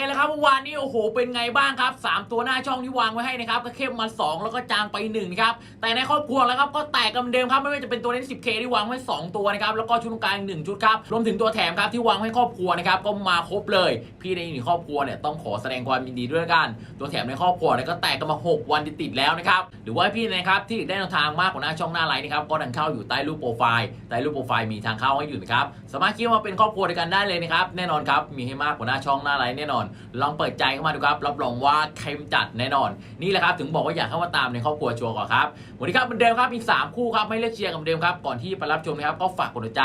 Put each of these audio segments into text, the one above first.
กันแล้วครับเมื่อวานนี้โอ้โหเป็นไงบ้างครับสามตัวหน้าช่องที่วางไว้ให้นะครับก็เข้มมาสองแล้วก็จางไปหนึ่งครับแต่ในครอบครัวแล้วครับก็แตกกันเดิมครับไม่ว่าจะเป็นตัวเล่น 10K ที่วางไว้สองตัวนะครับแล้วก็ชุดกลางหนึ่งชุดครับรวมถึงตัวแถมครับที่วางให้ครอบครัวนะครับก็มาครบเลย พี่ในหนึ่งครอบครัวเนี่ยต้องขอแสดงความยินดีด้วยกัน ตัวแถมในครอบครัวเนี่ยก็แตกกันมา 6 วันติดแล้วนะครับหรือว่าพี่นะครับที่ได้แนวทางมากกว่าหน้าช่องหน้าไลน์นะครับก็ดันเข้าอยู่ใต้รูปโปรไฟล์ใต้รูปโปรไฟล์มีทางเข้าให้อยู่นะครับสามารถคิดว่าเป็นครอบครัวเดียกันได้เลยนะครับแน่นอนครับมีให้มากกว่าหน้าช่องหน้าไลน์แน่นอนลองเปิดใจเข้ามาดูครับ รับรองว่าเข้มจัดแน่นอน นี่แหละครับถึงบอกว่าอยากเข้ามาตามในครอบครัวชัวร์ก่อนครับวันนี้ครับเหมือนเดิมครับมี 3 คู่ครับไม่เลือกเชียร์กันเดิมครับก่อนที่ไปรับชมนะครับก็ฝากกดใจ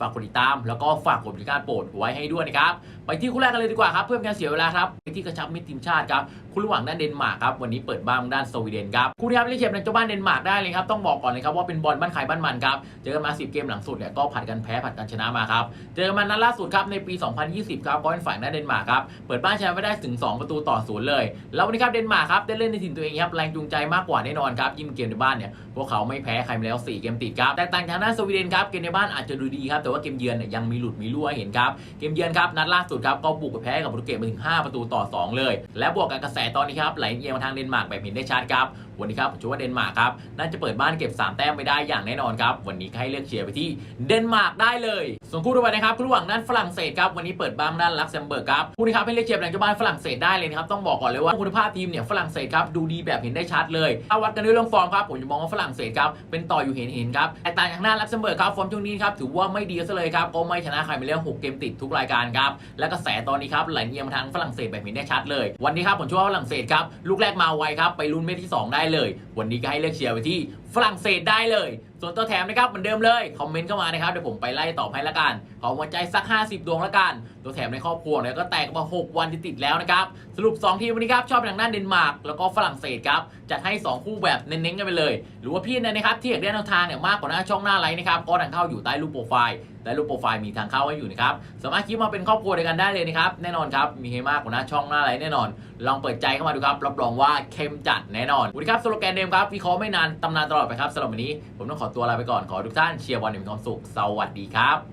ฝากกดติดตาม แล้วก็ฝากกดบริการโปรดไว้ให้ด้วยนะครับ ไปที่คู่แรกกันเลยดีกว่าครับ เพื่อเป็นการเสียเวลาครับไปที่กระชับมิตรทีมชาติครับคู่ระหว่างด้านเดนมาร์กครับวันนี้เปิดบ้านด้านสวีเดนครับคู่ที่ครับเล่นเชียร์ในเจ้าบ้านเดนมาร์กได้เลยครับต้องบอกก่อนเลยครับว่าเป็นบอลบ้านใครบ้านมันครับเจอกันมา 10 เกมหลังสุดเนี่ยก็ผัดกันแพ้ผัดกันชนะมาครับเจอกันมานัดล่าสุดครับในปี 2020 ครับก็เป็นฝ่ายด้านเดนมาร์กครับเปิดบ้านชนะไม่ได้ถึง 2 ประตูต่อศูนย์เลย แล้ววันนี้ครับเดนมาร์กครับได้เล่นในถิ่นตัวเองครับแรงจูงใจมากกว่าแน่นอนครับยิ่งเกมในบ้านเนี่ยพวกเขาไม่แพ้ใครมาแล้ว 4 เกมติดครับแตกต่างจากทางด้านสวีเดนครับเกมในบ้านอาจจะดูดีครับแต่ว่าเกมเยือนเนี่ยยังมีหลุดมีรั่วเห็นครับ เกมเยือนครับนัดล่าสุดครับก็บุกไปแพ้กับโปรตุเกสมาถึง 5 ประตูต่อ 2 เลย และบวกกับกระแสตอนนี้ครับไหลเอียงมาทางเดนมาร์กแบบเห็นได้ชัดครับ วันนี้ครับผมเชื่อว่าเดนมาร์กครับน่าจะเปิดบ้านเก็บ 3 แต้มไม่ได้อย่างแน่นอนครับ วันนี้ให้เลือกเชียร์ไปที่เดนมาร์กได้เลยส่วนคู่ต่อไปนะครับคู่ระหว่างด้านฝรั่งเศสครับวันนี้เปิดบ้านด้านลักเซมเบิร์กครับคู่นี้ครับให้เลือกเชียร์แหล่งเจ้าบ้านฝรั่งเศสได้เลยนะครับต้องบอกก่อนเลยว่าคุณภาพทีมเนี่ยฝรั่งเศสครับดูดีแบบเห็นได้ชัดเลยถ้าวัดกันด้วยเรื่องฟอร์มครับผมจะมองว่าฝรั่งเศสครับเป็นต่ออยู่เห็นเห็นครับแต่ต่างจากหน้าลักเซมเบิร์กครับฟอร์มช่วงนี้ครับถือว่าไม่ดีซะเลยครับก็ไม่ชนะใครมาแล้วหกเกมติดทุกรายการครับและกระแสตอนนี้ครับไหลเอียมาทางฝรั่งเศสแบบเห็นได้ชัดเลย วันนี้ครับผมเชื่อว่าฝรั่งเศสครับลูกแรกมาไวครับไปลุ้นเม็ดที่สองได้เลย วันนี้ก็ให้เลือกเชียร์ไปที่ฝรั่งเศสได้เลย ส่วนตัวแถมนะครับเหมือนเดิมเลยคอมเมนต์เข้ามานะครับเดี๋ยวผมไปไล่ตอบให้ละกันขอหัวใจสัก 50 ดวงละกัน ตัวแถมในครอบครัวเนี่ยก็แตกมา 6 วันติดแล้วนะครับสรุป 2 ทีมวันนี้ครับชอบทางด้านเดนมาร์กแล้วก็ฝรั่งเศสครับจัดให้ 2 คู่แบบเน้นๆกันไปเลย หรือว่าพี่เนี่ยนะครับที่อยากได้แนวทางเนี่ยมากกว่าหน้าช่องหน้าไลน์นะครับก็ทางเข้าอยู่ใต้รูปโปรไฟล์ใต้รูปโปรไฟล์มีทางเข้าให้อยู่นะครับสามารถคลิกมาเป็นครอบครัวเดียวกันได้เลยนะครับแน่นอนครับมีให้มากกว่าหน้าช่องหน้าไลน์แน่นอน ลองเปิดใจเข้ามาดูครับรับรองว่าเข้มจัดแน่นอนวันนี้ครับสโลแกนเดิมครับวิเคราะห์ไม่นานตำนานตลอดไปครับสำหรับวันนี้ผมต้องขอตัวลาไปก่อนขอทุกท่านเชียร์บอลอย่างมีความสุขสวัสดีครับ